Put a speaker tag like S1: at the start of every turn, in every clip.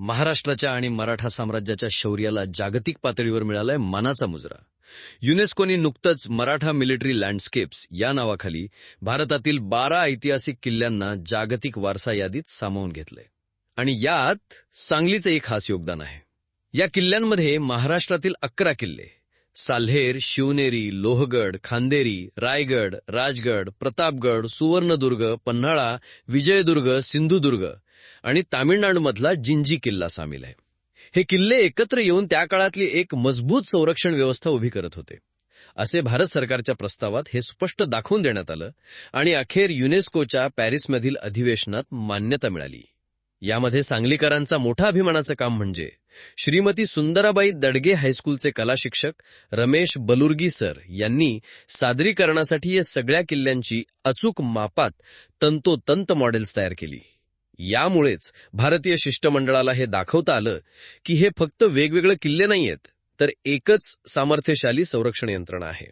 S1: महाराष्ट्राच्या आणि मराठा साम्राज्याच्या शौर्याला जागतिक पातळीवर मिळालाय मानाचा मुजरा. युनेस्कोनी नुकतंच मराठा मिलिटरी लँडस्केप्स या नावाखाली भारतातील बारा ऐतिहासिक किल्ल्यांना जागतिक वारसा यादीत सामावून घेतलंय. आणि यात सांगलीचं एक खास योगदान आहे. या किल्ल्यांमध्ये महाराष्ट्रातील अकरा किल्ले साल्हेर शिवनेरी लोहगड खांदेरी रायगड राजगड प्रतापगड सुवर्णदुर्ग पन्हाळा विजयदुर्ग सिंधुदुर्ग आणि तामिळनाडूमधला जिंजी किल्ला सामील आहे. हे किल्ले एकत्र येऊन त्या काळातली एक मजबूत संरक्षण व्यवस्था उभी करत होते. असे भारत सरकारच्या प्रस्तावात हे स्पष्ट दाखवून देण्यात आलं आणि अखेर युनेस्कोच्या पॅरिसमधील अधिवेशनात मान्यता मिळाली. यामध्ये सांगलीकरांचा मोठा अभिमानाचं काम म्हणजे श्रीमती सुंदराबाई दडगे हायस्कूलचे कला शिक्षक रमेश बलुर्गी सर यांनी सादरीकरणासाठी या सगळ्या किल्ल्यांची अचूक मापात तंतोतंत मॉडेल्स तयार केली. यामुळेच भारतीय शिष्टमंडळाला हे दाखवता आलं की हे फक्त वेगवेगळे किल्ले नाहीयेत तर एकच सामर्थ्यशाली संरक्षण यंत्रणा आहे.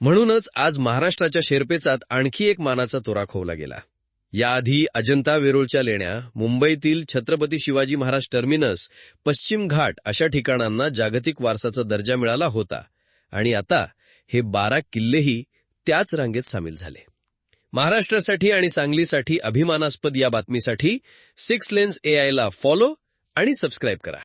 S1: म्हणूनच आज महाराष्ट्राच्या शेरपेचात आणखी एक मानाचा तोरा खोवला गेला. याआधी अजंता वेरूळच्या लेण्या मुंबईतील छत्रपती शिवाजी महाराज टर्मिनस पश्चिम घाट अशा ठिकाणांना जागतिक वारसाचा दर्जा मिळाला होता आणि आता हे बारा किल्लेही त्याच रांगेत सामील झाले. महाराष्ट्रासाठी आणि सांगलीसाठी अभिमानास्पद या बातमीसाठी सिक्स लेन्स एआयला फॉलो आणि सबस्क्राईब करा.